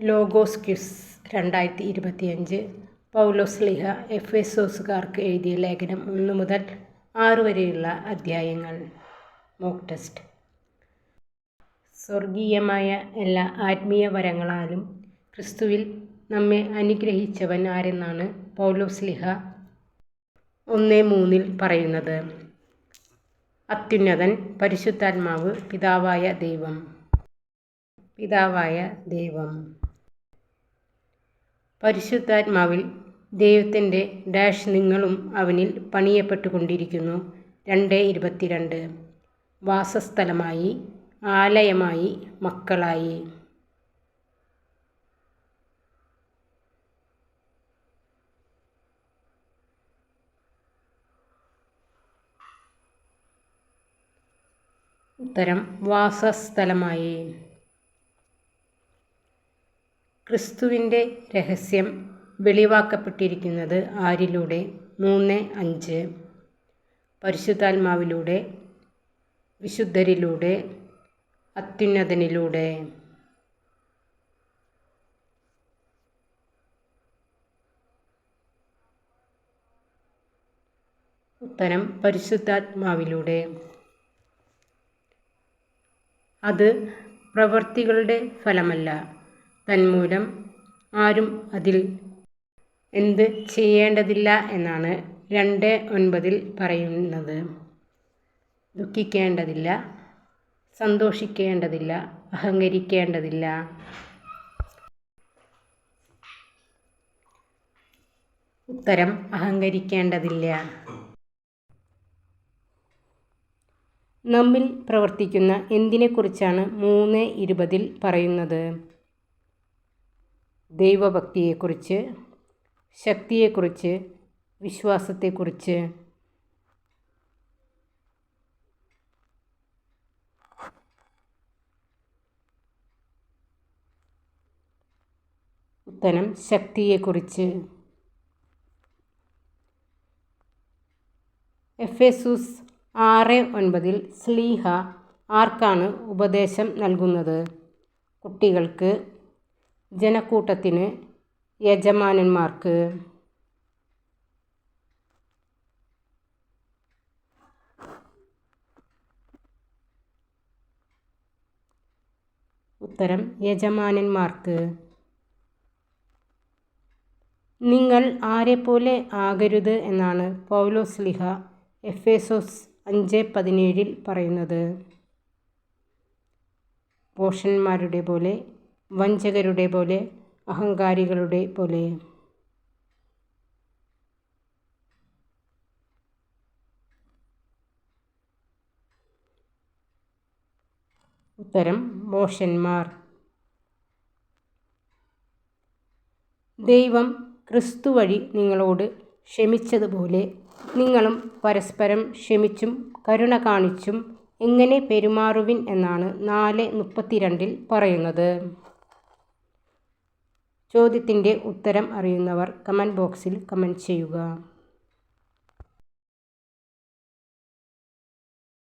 Logos quiz രണ്ടായിരത്തി ഇരുപത്തിയഞ്ച് പൗലോസ്ലിഹ എഫേസോസുകാർക്ക് എഴുതിയ ലേഖനം ഒന്ന് മുതൽ ആറ് വരെയുള്ള അധ്യായങ്ങൾ. Mock test. സ്വർഗീയമായ എല്ലാ ആത്മീയ വരങ്ങളാലും ക്രിസ്തുവിൽ നമ്മെ അനുഗ്രഹിച്ചവൻ ആരെന്നാണ് പൗലോസ്ലിഹ ഒന്ന് മൂന്നിൽ പറയുന്നത്? അത്യുന്നതൻ പരിശുദ്ധാത്മാവ് പിതാവായ ദൈവം. പിതാവായ ദൈവം. പരിശുദ്ധാത്മാവിൽ ദൈവത്തിന്റെ ഡാഷ് നിങ്ങളും അവനിൽ പണിയപ്പെട്ടുകൊണ്ടിരിക്കുന്നു. രണ്ട് ഇരുപത്തിരണ്ട്. വാസസ്ഥലമായി ആലയമായി മക്കളായി. ഉത്തരം വാസസ്ഥലമായി. ക്രിസ്തുവിന്റെ രഹസ്യം വെളിവാക്കപ്പെട്ടിരിക്കുന്നത് ആരിലൂടെ? മൂന്ന് അഞ്ച്. പരിശുദ്ധാത്മാവിലൂടെ വിശുദ്ധരിലൂടെ അത്യുന്നതനിലൂടെ. ഉത്തരം പരിശുദ്ധാത്മാവിലൂടെ. അത് പ്രവൃത്തികളുടെ ഫലമല്ല. തന്മൂലം ആരും അതിൽ എന്ത് ചെയ്യേണ്ടതില്ല എന്നാണ് രണ്ട് ഒൻപതിൽ പറയുന്നത്. ദുഃഖിക്കേണ്ടതില്ല സന്തോഷിക്കേണ്ടതില്ല അഹങ്കരിക്കേണ്ടതില്ല. ഉത്തരം അഹങ്കരിക്കേണ്ടതില്ല. നമ്മിൽ പ്രവർത്തിക്കുന്ന എന്തിനെക്കുറിച്ചാണ് മൂന്ന് ഇരുപതിൽ പറയുന്നത്? ദൈവഭക്തിയെക്കുറിച്ച് ശക്തിയെക്കുറിച്ച് വിശ്വാസത്തെക്കുറിച്ച്. ഉത്തരം ശക്തിയെക്കുറിച്ച്. എഫേസൂസ് ആറ് ഒൻപതിൽ സ്ലീഹ ആർക്കാണ് ഉപദേശം നൽകുന്നത്? കുട്ടികൾക്ക് ജനക്കൂട്ടത്തിന് യജമാനന്മാർക്ക് ഉത്തരം യജമാനന്മാർക്ക്. നിങ്ങൾ ആരെപ്പോലെ ആകരുത് എന്നാണ് പൗലോസ് ലിഹ എഫേസോസ് അഞ്ച് പതിനേഴിൽ പറയുന്നത്. പോഷന്മാരുടെ പോലെ വഞ്ചകരുടെ പോലെ അഹങ്കാരികളുടെ പോലെ. ഉത്തരം മോഷന്മാർ ദൈവം ക്രിസ്തു വഴി നിങ്ങളോട് ക്ഷമിച്ചതുപോലെ നിങ്ങളും പരസ്പരം ക്ഷമിച്ചും കരുണ കാണിച്ചും എങ്ങനെ പെരുമാറുവിൻ എന്നാണ് നാല് മുപ്പത്തിരണ്ടിൽ പറയുന്നത്. ചോദ്യത്തിന്റെ ഉത്തരം അറിയുന്നവർ കമന്റ് ബോക്സിൽ കമന്റ് ചെയ്യുക.